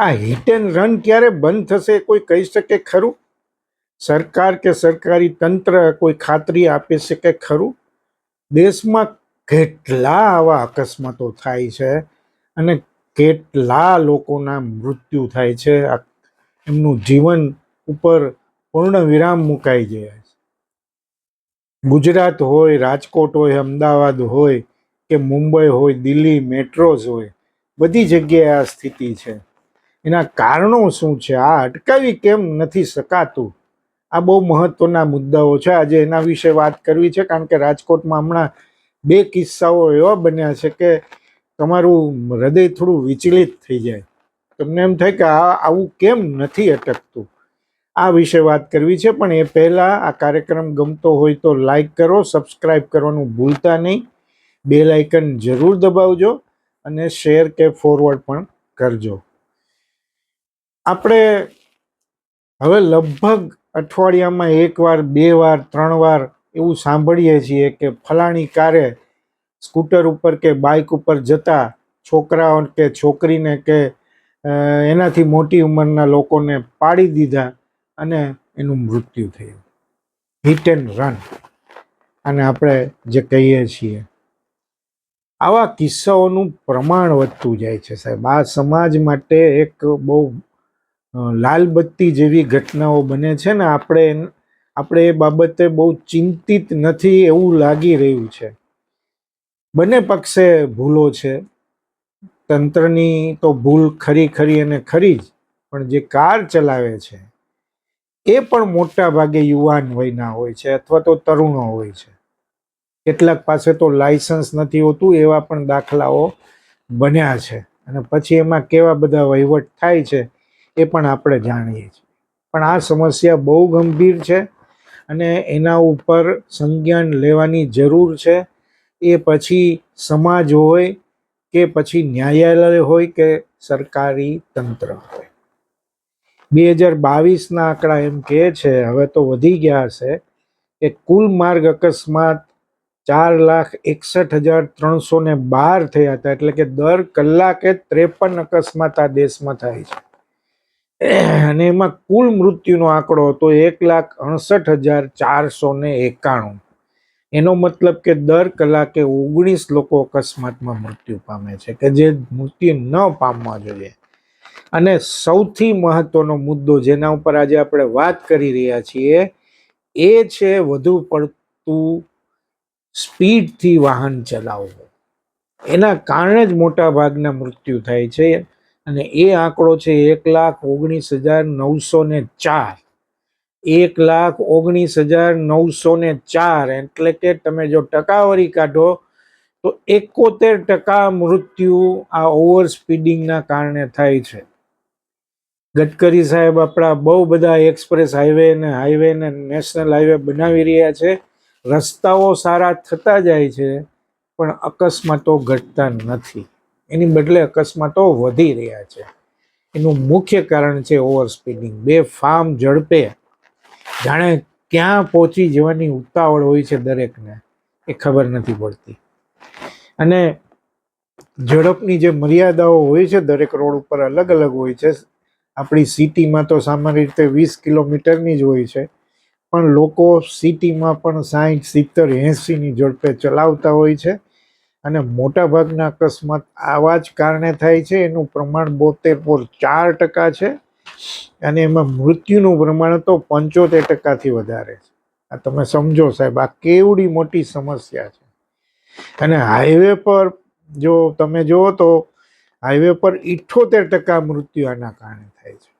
આ hit and run ક્યારે બંધ થશે કોઈ કહી શકે ખરું? સરકાર કે સરકારી તંત્ર કોઈ ખાતરી આપી શકે ખરું? દેશમાં કેટલા આવા અકસ્માતો થાય છે અને કેટલા લોકોના મૃત્યુ થાય છે? એમનું જીવન ઉપર પૂર્ણ વિરામ મુકાઈ જાય છે. ગુજરાત હોય, રાજકોટ હોય, અમદાવાદ હોય કે મુંબઈ હોય, દિલ્હી, મેટ્રોઝ હોય, બધી જગ્યાએ આ સ્થિતિ છે. એના કારણો શું છે? આ અટકાવી કેમ નથી શકાતું? આ બહુ મહત્વના મુદ્દાઓ છે. આજે એના વિશે વાત કરવી છે કારણ કે રાજકોટમાં હમણાં બે કિસ્સાઓ એવા બન્યા છે કે તમારું હૃદય થોડું વિચલિત થઈ જાય. તમને એમ થાય કે આ આવું કેમ નથી અટકતું? આ વિશે વાત કરવી છે, પણ એ પહેલાં આ કાર્યક્રમ ગમતો હોય તો લાઈક કરો સબસ્ક્રાઈબ કરવાનું ભૂલતા નહીં. બે લાઇકન જરૂર દબાવજો અને શેર કે ફોરવર્ડ પણ કરજો. આપણે હવે લગભગ અઠવાડિયામાં એકવાર બે વાર ત્રણ વાર એવું સાંભળીએ છીએ કે ફલાણી કારે સ્કૂટર ઉપર કે બાઇક ઉપર જતા છોકરાઓ કે છોકરીને કે એનાથી મોટી ઉંમરના લોકોને પાડી દીધા અને એનું મૃત્યુ થયું. હિટ એન્ડ રન અને આપણે જે કહીએ છીએ, આવા કિસ્સાઓનું પ્રમાણ વધતું જાય છે સાહેબ. આ સમાજ માટે એક બહુ લાલબત્તી જેવી ઘટનાઓ બને છે ને, આપણે આપણે એ બાબતે બહુ ચિંતિત નથી એવું લાગી રહ્યું છે. બંને પક્ષે ભૂલો છે. તંત્રની તો ભૂલ ખરી ખરી અને ખરી જ, પણ જે કાર ચલાવે છે, એ પણ મોટા ભાગે યુવાન વયના હોય છે અથવા તો તરુણો હોય છે. કેટલાક પાસે તો લાયસન્સ નથી હોતું એવા પણ દાખલાઓ બન્યા છે અને પછી એમાં કેવા બધા વહીવટ થાય છે એ પણ આપણે જાણીએ છીએ. પણ આ સમસ્યા બહુ ગંભીર છે અને એના ઉપર સંજ્ઞાન લેવાની જરૂર છે. એ પછી સમાજ હોય કે પછી ન્યાયાલય હોય કે સરકારી તંત્ર હોય. બે હજાર બાવીસના આંકડા એમ કહે છે, હવે તો વધી ગયા હશે, કે કુલ માર્ગ અકસ્માત ચાર લાખ એકસઠ હજાર ત્રણસો ને બાર થયા હતા, એટલે કે દર કલાકે ત્રેપન અકસ્માત આ દેશમાં થાય છે. અને એમાં કુલ મૃત્યુનો આંકડો હતો એક લાખ અડસઠ હજાર ચારસો ને એકાણું. એનો મતલબ કે દર કલાકે ઓગણીસ લોકો અકસ્માતમાં મૃત્યુ પામે છે, કે જે મૃત્યુ ન પામવા જોઈએ. અને સૌથી મહત્વનો મુદ્દો જેના ઉપર આજે આપણે વાત કરી રહ્યા છીએ એ છે વધુ પડતું સ્પીડથી વાહન ચલાવવું. એના કારણે જ મોટા ભાગના મૃત્યુ થાય છે. અને એ આંકડો છે એક લાખ ઓગણીસ હજાર નવસો ને ચાર. એક લાખ ઓગણીસ હજાર નવસો ને ચાર. એટલે કે તમે જો ટકાવારી કાઢો, તો એકોતેર ટકા મૃત્યુ આ ઓવર સ્પીડિંગના કારણે થાય છે. ગડકરી સાહેબ આપણા બહુ બધા એક્સપ્રેસ હાઈવે ને હાઈવે ને નેશનલ હાઈવે બનાવી રહ્યા છે. રસ્તાઓ સારા થતા જાય છે, પણ અકસ્માતો ઘટતા નથી. એની બદલે અકસ્માતો વધી રહ્યા છે. એનું મુખ્ય કારણ છે ઓવર સ્પીડિંગ બે ફાર્મ ઝડપે જાણે ક્યાં પહોંચી જવાની ઉતાવળ હોય છે દરેકને, એ ખબર નથી પડતી. અને ઝડપની જે મર્યાદાઓ હોય છે, દરેક રોડ ઉપર અલગ અલગ હોય છે. આપણી સિટીમાં તો સામાન્ય રીતે વીસ કિલોમીટરની જ હોય છે. પણ લોકો સિટીમાં પણ સાઠ સિત્તેર, એંસીની ઝડપે ચલાવતા હોય છે. અને મોટાભાગના અકસ્માત આવા જ કારણે થાય છે. એનું પ્રમાણ બોતેર પોર ચાર ટકા છે અને એમાં મૃત્યુનું પ્રમાણ તો પંચોતેર ટકાથી વધારે છે. આ તમે સમજો સાહેબ, આ કેવડી મોટી સમસ્યા છે. અને હાઈવે પર જો તમે જુઓ તો હાઈવે પર ઇઠ્ઠોતેર ટકા મૃત્યુ આના કારણે થાય છે.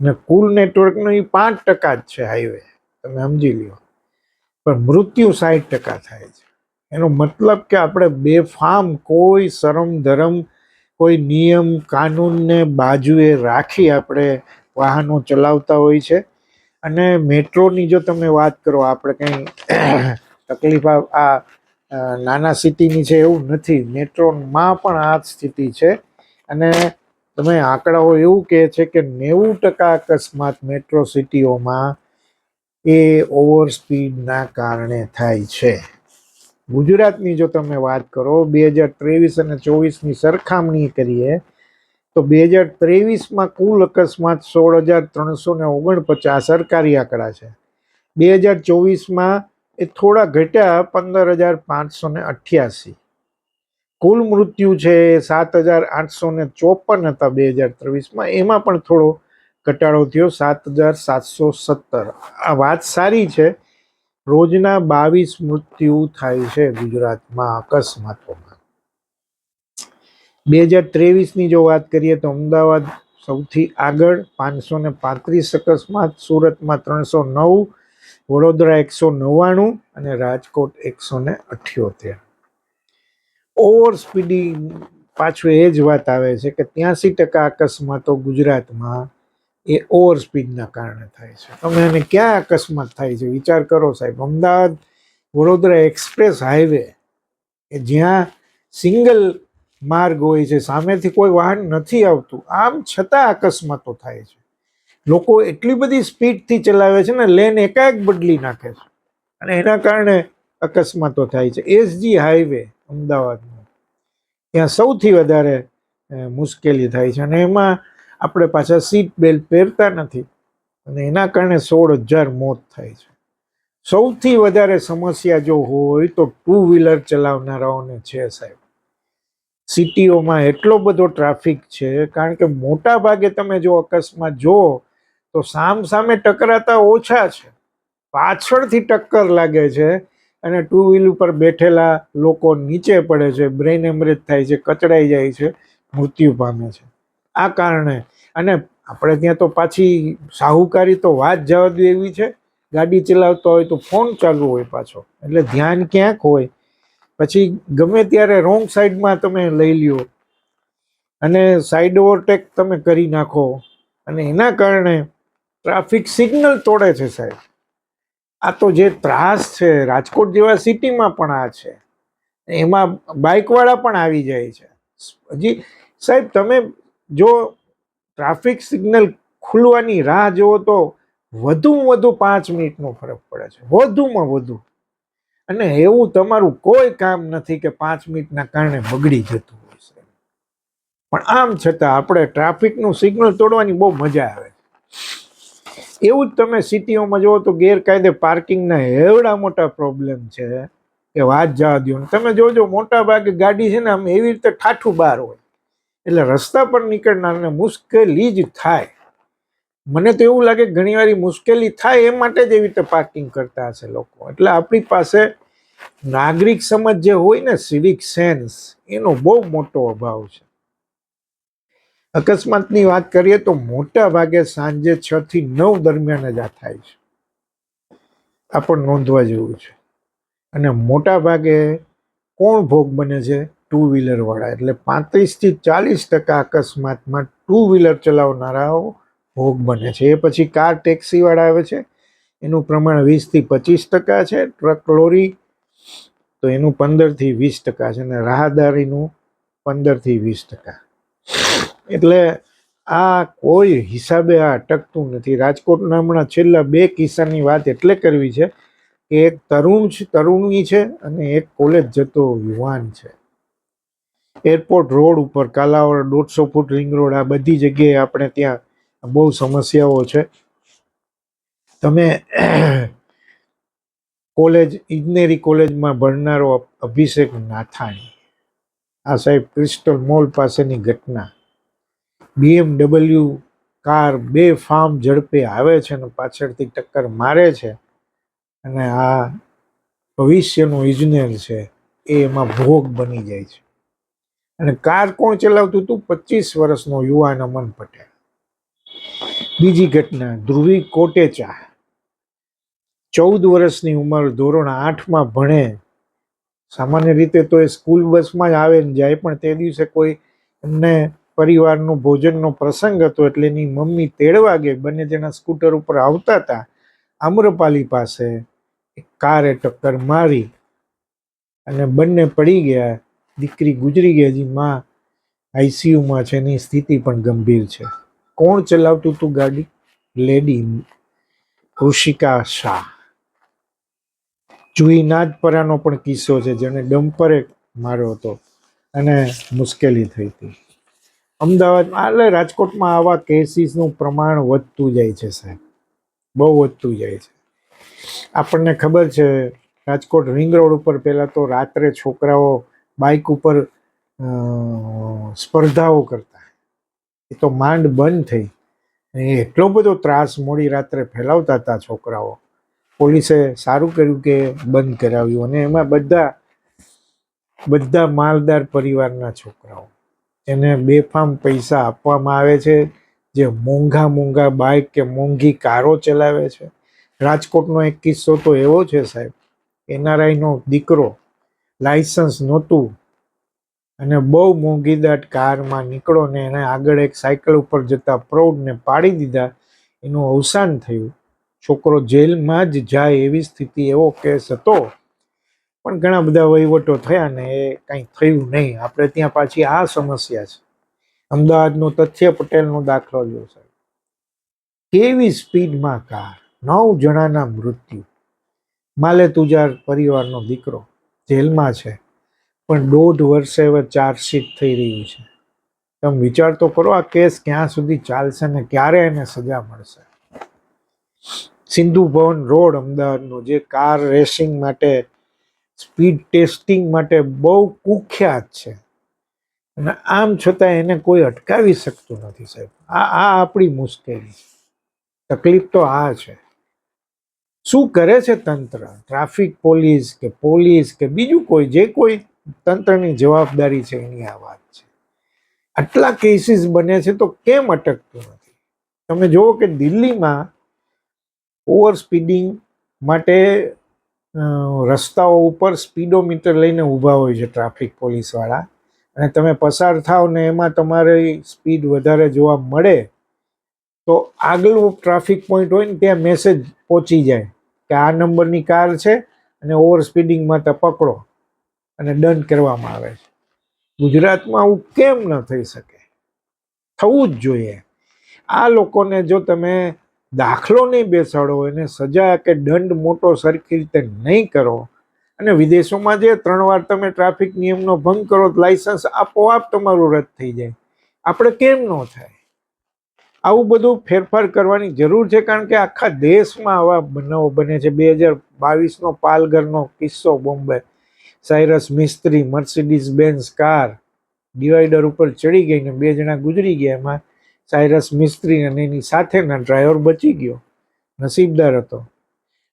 અને કુલ નેટવર્કનું એ પાંચ ટકા જ છે હાઈવે. તમે સમજી લ્યો. પણ મૃત્યુ સાઠ ટકા થાય છે. એનો મતલબ કે આપણે બેફામ કોઈ શરમ ધરમ, કોઈ નિયમ, કાનૂનને બાજુએ રાખી આપણે વાહનો ચલાવતા હોય છે. અને મેટ્રોની જો તમે વાત કરો, આપણે કંઈ તકલીફ આ નાના સિટીની છે એવું નથી. મેટ્રોમાં પણ આ સ્થિતિ છે. અને તમે આંકડાઓ એવું કહે છે કે નેવું ટકા અકસ્માત મેટ્રો સિટીઓમાં એ ઓવર સ્પીડના કારણે થાય છે. ગુજરાતની જો તમે વાત કરો, બે હજાર ત્રેવીસ અને ચોવીસની સરખામણી કરીએ, તો બે હજાર ત્રેવીસમાં કુલ અકસ્માત સોળ હજાર ત્રણસો ને ઓગણપચાસ સરકારી આંકડા છે. બે હજાર ચોવીસમાં એ થોડા ઘટ્યા પંદર હજાર પાંચસો ને અઠ્યાસી. કુલ મૃત્યુ છે સાત હજાર આઠસો ને ચોપન હતા બે હજાર ત્રેવીસમાં. એમાં પણ થોડો ઘટાડો થયો સાત હજાર સાતસો સત્તર. આ વાત સારી છે રોજના બાવીસ મૃત્યુ થાય છે ગુજરાતમાં અકસ્માતોમાં. બે હજાર ત્રેવીસની જો વાત કરીએ તો અમદાવાદ સૌથી આગળ, પાંચસો ને પાંત્રીસ અકસ્માત, સુરતમાં ત્રણસો નવ, વડોદરા એકસો નવ્વાણું અને રાજકોટ એકસો ને અઠ્યોતેર. ઓવર સ્પીડી પાછું એ જ વાત આવે છે કે ત્યાંસી ટકા અકસ્માતો ગુજરાતમાં એ ઓવર સ્પીડના કારણે થાય છે. તમે એને ક્યાં અકસ્માત થાય છે? વિચાર કરો સાહેબ, અમદાવાદ વડોદરા એક્સપ્રેસ હાઈવે કે જ્યાં સિંગલ માર્ગ હોય છે, સામેથી કોઈ વાહન નથી આવતું, આમ છતાં અકસ્માતો થાય છે. લોકો એટલી બધી સ્પીડથી ચલાવે છે ને, લેન એકાએક બદલી નાખે છે. અને એના કારણે અકસ્માતો થાય છે. એસજી હાઈવે અમદાવાદમાં ત્યાં સૌથી વધારે મુશ્કેલી થાય છે. અને એમાં આપણે પાછા સીટ બેલ્ટ પહેરતા નથી. અને એના કારણે સોળ હજાર મોત થાય છે. સૌથી વધારે સમસ્યા જો હોય તો ટુ વ્હીલર ચલાવનારાઓને છે સાહેબ. સિટીઓમાં એટલો બધો ટ્રાફિક છે, કારણ કે મોટા ભાગે તમે જો અકસ્માત જુઓ, તો સામ સામે ટકરાતા ઓછા છે. પાછળથી ટક્કર લાગે છે અને ટુ વ્હીલ ઉપર બેઠેલા લોકો નીચે પડે છે બ્રેઇન હેમરેજ થાય છે, કચડાઈ જાય છે, મૃત્યુ પામે છે. આ કારણે અને આપણે ત્યાં તો પાછી સાહુકારી તો વાત જવા દે એવી છે. ગાડી ચલાવતો હોય તો ફોન ચાલુ હોય પાછો. એટલે ધ્યાન ક્યાંક હોય. પછી ગમે ત્યારે રોંગ સાઈડમાં તમે લઈ લ્યો. અને સાઈડ ઓવરટેક તમે કરી નાખો. અને એના કારણે ટ્રાફિક સિગ્નલ તોડે છે સાહેબ. આ તો જે ત્રાસ છે, રાજકોટ જેવા સિટીમાં પણ આ છે. એમાં બાઇકવાળા પણ આવી જાય છે. હજી સાહેબ, તમે જો ટ્રાફિક સિગ્નલ ખુલવાની રાહ જુઓ તો વધુમાં વધુ પાંચ મિનિટનો ફરક પડે છે. વધુમાં વધુ. અને એવું તમારું કોઈ કામ નથી કે પાંચ મિનિટના કારણે બગડી જતું હોય છે. પણ આમ છતાં આપણે ટ્રાફિકનું સિગ્નલ તોડવાની બહુ મજા આવે છે. એવું જ તમે સિટીઓમાં જુઓ તો ગેરકાયદે પાર્કિંગના એવડા મોટા પ્રોબ્લેમ છે. કે વાત જવા દો તમે જોજો મોટા ભાગે ગાડી છે ને આમ એવી રીતે ઠાઠું બહાર હોય. એટલે રસ્તા પર નીકળનારને મુશ્કેલી જ થાય. મને તો એવું લાગે ઘણીવાર મુશ્કેલી થાય એ માટે જ એવી રીતે પાર્કિંગ કરતા હશે લોકો. એટલે આપણી પાસે નાગરિક સમજ જે હોય ને સિવિક સેન્સ એનો બહુ મોટો અભાવ છે. અકસ્માતની વાત કરીએ તો મોટા ભાગે સાંજે છ થી નવ દરમિયાન જ આ થાય છે. આ પણ નોંધવા જેવું છે. અને મોટા ભાગે કોણ ભોગ બને છે? ટુ વ્હીલરવાળા એટલે પાંત્રીસથી ચાલીસ ટકા અકસ્માતમાં ટુ વ્હીલર ચલાવનારાઓ ભોગ બને છે. એ પછી કાર ટેક્સીવાળા આવે છે. એનું પ્રમાણ વીસથી પચીસ ટકા છે. ટ્રક લોરી તો એનું પંદરથી વીસ ટકા છે અને રાહદારીનું પંદરથી વીસ ટકા. એટલે આ કોઈ હિસાબે આ અટકતું નથી. રાજકોટના હમણાં છેલ્લા બે કિસ્સાની વાત એટલે કરવી છે કે એક તરુણ તરુણી છે અને એક કોલેજ જતો યુવાન છે. એરપોર્ટ રોડ ઉપર, કાલાવડ, દોઢસો ફૂટ રિંગ રોડ, આ બધી જગ્યાએ આપણે ત્યાં બહુ સમસ્યાઓ છે. તમે કોલેજ, ઇજનેરી કોલેજમાં ભણનારો અભિષેક નાથાણી, આ સાહેબ ક્રિસ્ટલ મોલ પાસેની ઘટના. બીએમડબલ્યુ કાર બે ફાર્મ ઝડપે આવે છે અને પાછળથી ટક્કર મારે છે અને આ ભવિષ્યનો ઇજનેર છે, એ એમાં ભોગ બની જાય છે. અને કાર કોણ ચલાવતું હતું? પચીસ વર્ષનો યુવાન અમન પટેલ. બીજી ઘટના, ધ્રુવી કોટેચા. ચૌદ વર્ષની ઉંમર, ધોરણ આઠમાં ભણે. સામાન્ય રીતે તો એ સ્કૂલ બસમાં જ આવે ને જાય, પણ તે દિવસે કોઈ એમને પરિવારનો ભોજનનો પ્રસંગ હતો એટલે એની મમ્મી તેડવા ગઈ બંને જણા સ્કૂટર ઉપર આવતા હતા, આમ્રપાલી પાસે કારે ટક્કર મારી અને બંને પડી ગયા. દીકરી ગુજરી ગઈ હજી માં આઈસીયુમાં છે એની સ્થિતિ પણ ગંભીર છે. કોણ ચલાવતું હતું ગાડી? લેડી કૃષિકા શાહ. જુઈ નાદપરાનો પણ કિસ્સો છે જેને ડમ્પરે માર્યો હતો અને મુશ્કેલી થઈ હતી. અમદાવાદમાં એટલે રાજકોટમાં આવા કેસીસનું પ્રમાણ વધતું જાય છે, સાહેબ. બહુ વધતું જાય છે. આપણને ખબર છે, રાજકોટ રિંગ રોડ ઉપર પહેલાં તો રાત્રે છોકરાઓ બાઇક ઉપર સ્પર્ધાઓ કરતા. એ તો માંડ બંધ થઈ. અને એટલો બધો ત્રાસ મોડી રાત્રે ફેલાવતા હતા છોકરાઓ. પોલીસે સારું કર્યું કે બંધ કરાવ્યું અને એમાં બધા બધા માલદાર પરિવારના છોકરાઓ. એને બેફામ પૈસા આપવામાં આવે છે, જે મોંઘા મોંઘા બાઇક કે મોંઘી કારો ચલાવે છે. રાજકોટનો એક કિસ્સો તો એવો છે સાહેબ. એનઆરઆઈનો દીકરો લાયસન્સ નહોતું. અને બહુ મોંઘીદાટ કારમાં નીકળો ને એને આગળ એક સાયકલ ઉપર જતા પ્રૌઢને પાડી દીધા. એનું અવસાન થયું. છોકરો જેલમાં જ જાય એવી સ્થિતિ એવો કેસ હતો. પણ ઘણા બધા વહીવટો થયા ને એ કંઈ થયું નહીં. આપણે ત્યાં પાછી આ સમસ્યા છે. અમદાવાદનો તથ્ય પટેલનો દાખલો લ્યો સાહેબ. કેવી સ્પીડમાં કાર? નવ જણાના મૃત્યુ. માલે તુજાર પરિવારનો દીકરો. જેલમાં છે. પણ દોઢ વર્ષે હવે ચાર્જશીટ થઈ રહ્યું છે. તમે વિચાર તો કરો આ કેસ ક્યાં સુધી ચાલશે ને ક્યારે એને સજા મળશે. સિંધુ ભવન રોડ અમદાવાદનો, જે કાર રેસિંગ માટે, સ્પીડ ટેસ્ટિંગ માટે બહુ કુખ્યાત છે. અને આમ છતાં એને કોઈ અટકાવી શકતું નથી સાહેબ. આ આ આપણી મુશ્કેલી તકલીફ તો આ છે. શું કરે છે તંત્ર? ટ્રાફિક પોલીસ કે પોલીસ કે બીજું કોઈ? જે કોઈ તંત્રની જવાબદારી છે એની આ વાત છે. આટલા કેસીસ બને છે તો કેમ અટકતું નથી? તમે જુઓ કે દિલ્હીમાં ઓવર સ્પીડિંગ માટે રસ્તાઓ ઉપર સ્પીડોમીટર લઈને ઊભા હોય છે ટ્રાફિક પોલીસવાળા. અને તમે પસાર થાવ ને એમાં તમારી સ્પીડ વધારે જોવા મળે તો આગલું ટ્રાફિક પોઈન્ટ હોય ને ત્યાં મેસેજ પહોંચી જાય કે આ નંબરની કાર છે અને ઓવર સ્પીડિંગમાં તો પકડો અને દંડ કરવામાં આવે છે. ગુજરાતમાં આવું કેમ ન થઈ શકે? થવું જ જોઈએ. આ લોકોને જો તમે દાખલો નહીં બેસાડો, એને સજા કે દંડ મોટો સરખી રીતે નહીં કરો. અને વિદેશોમાં જે ત્રણ વાર તમે ટ્રાફિક નિયમનો ભંગ કરો, તો લાયસન્સ આપોઆપ તમારું રદ થઈ જાય. આપણે કેમ ન થાય? આવું બધું ફેરફાર કરવાની જરૂર છે કારણ કે આખા દેશમાં આવા બનાવો બને છે. બે હજાર બાવીસનો પાલઘરનો કિસ્સો Bombay. Cyrus Mistry, Mercedes Benz car divider ઉપર ચડી ગઈ ને બે જણા ગુજરી ગયા એમાં સાયરસ મિસ્ત્રી અને એની સાથેના ડ્રાઈવર બચી ગયો. નસીબદાર હતો.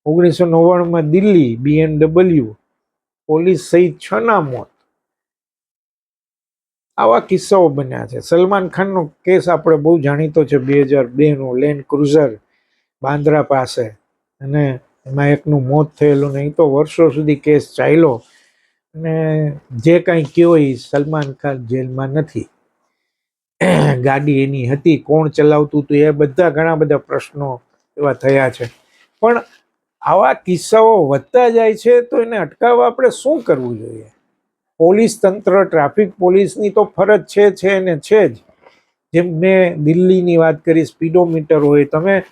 ઓગણીસો નવ્વાણુંમાં દિલ્હી બીએમડબલ્યુ પોલીસ સહિત છ ના મોત. આવા કિસ્સાઓ બન્યા છે. સલમાન ખાનનો કેસ આપણે બહુ જાણીતો છે બે હજાર બેનો, લેન્ડ ક્રુઝર, બાંદ્રા પાસે. અને એમાં એકનું મોત થયેલું નહીં તો વર્ષો સુધી કેસ ચાલ્યો. અને જે કાંઈ કયો એ સલમાન ખાન જેલમાં નથી. ગાડી એની હતી, કોણ ચલાવતું હતું, એ બધા ઘણા બધા પ્રશ્નો એવા થયા છે. પણ આવા કિસ્સાઓ વધતા જાય છે તો એને અટકાવવા આપણે શું કરવું જોઈએ? પોલીસ તંત્ર, ટ્રાફિક પોલીસની તો ફરજ છે છે ને છે જ. જેમ મેં દિલ્હીની વાત કરી, સ્પીડોમીટર હોય, તમે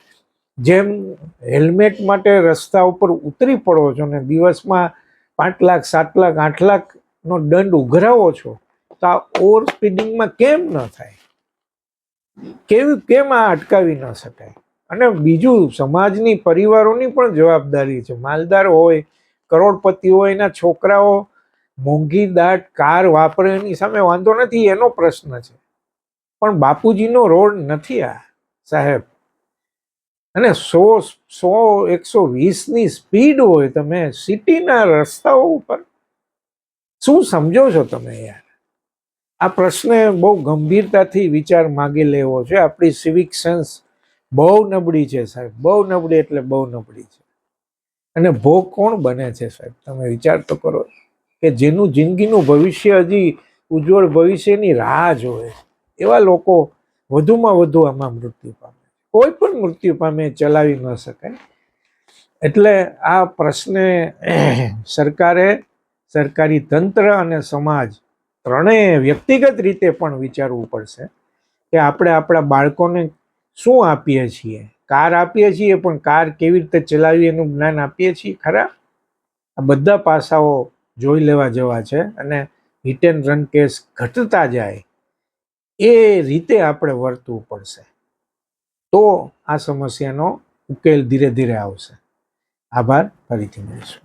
જેમ હેલ્મેટ માટે રસ્તા ઉપર ઉતરી પડો છો ને દિવસમાં પાંચ લાખ, સાત લાખ, આઠ લાખનો દંડ ઉઘરાવો છો, તો આ ઓવર સ્પીડિંગમાં કેમ ન થાય? કેવી, કેમ આ અટકાવી ન શકાય? અને બીજું, સમાજની પરિવારોની પણ જવાબદારી છે. માલદાર હોય, કરોડપતિ હોય, એના છોકરાઓ મોંઘી દાટ કાર વાપરે એની સામે વાંધો નથી, એનો પ્રશ્ન છે. પણ બાપુજીનો રોડ નથી આ, સાહેબ. અને સો સો, એકસો વીસની સ્પીડ હોય તમે સિટીના રસ્તાઓ ઉપર, શું સમજો છો તમે યાર? આ પ્રશ્ન બહુ ગંભીરતાથી વિચાર માગી લેવો છે. આપણી સિવિક સેન્સ બહુ નબળી છે, સાહેબ. બહુ નબળી એટલે બહુ નબળી છે. અને ભોગ કોણ બને છે, સાહેબ? તમે વિચાર તો કરો. કે જેનું જિંદગીનું ભવિષ્ય હજી ઉજ્જવળ ભવિષ્યની રાહ જોવે એવા લોકો વધુમાં વધુ આમાં મૃત્યુ પામે કોઈ પણ મૃત્યુ પામે ચલાવી ન શકાય. એટલે આ પ્રશ્ને સરકારે, સરકારી તંત્ર અને સમાજ ત્રણેય વ્યક્તિગત રીતે પણ વિચારવું પડશે કે આપણે આપણા બાળકોને શું આપીએ છીએ? કાર આપીએ છીએ, પણ કાર કેવી રીતે ચલાવી એનું જ્ઞાન આપીએ છીએ? ખરા? આ બધા પાસાઓ જોઈ લેવા જેવા છે અને હિટ એન્ડ રન કેસ ઘટતા જાય, એ રીતે આપણે વર્તવું પડશે. તો આ સમસ્યાનો ઉકેલ ધીરે ધીરે આવશે. આભાર. ફરીથી મળીશું.